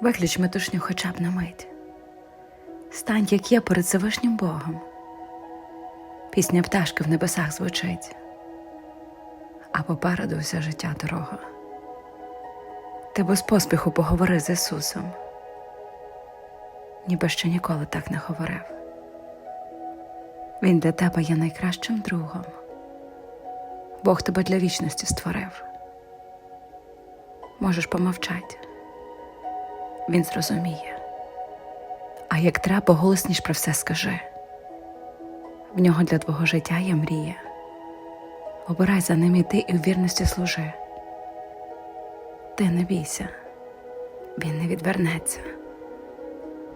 Виключ метушню хоча б на мить. Стань, як є перед Всевишнім Богом. Пісня пташки в небесах звучить, а попереду вся життя дорога. Ти без поспіху поговори з Ісусом, ніби ще ніколи так не говорив. Він для тебе є найкращим другом. Бог тебе для вічності створив. Можеш помовчати. Він зрозуміє. А як треба, голосніш про все скажи. В нього для твого життя є мрія. Обирай за ним іти і в вірності служи. Ти не бійся, він не відвернеться.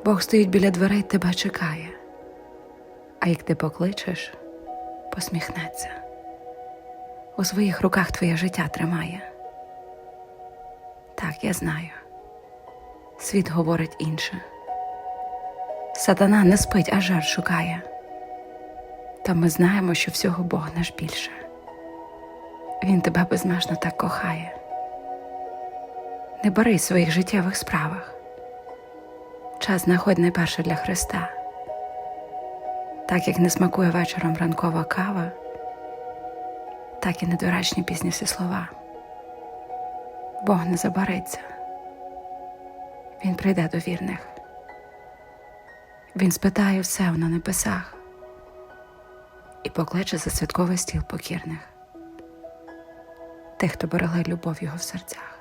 Бог стоїть біля дверей, тебе чекає. А як ти покличеш, посміхнеться. У своїх руках твоє життя тримає. Так, я знаю. Світ говорить інше. Сатана не спить, а жар шукає. Та ми знаємо, що всього Бог наш більше. Він тебе безмежно так кохає. Не бери своїх життєвих справах. Час знаходь найперше для Христа. Так як не смакує вечором ранкова кава, так і недоречні пісні всі слова. Бог не забариться. Він прийде до вірних. Він спитає все на небесах і покличе за святковий стіл покірних, тих, хто берегли любов його в серцях.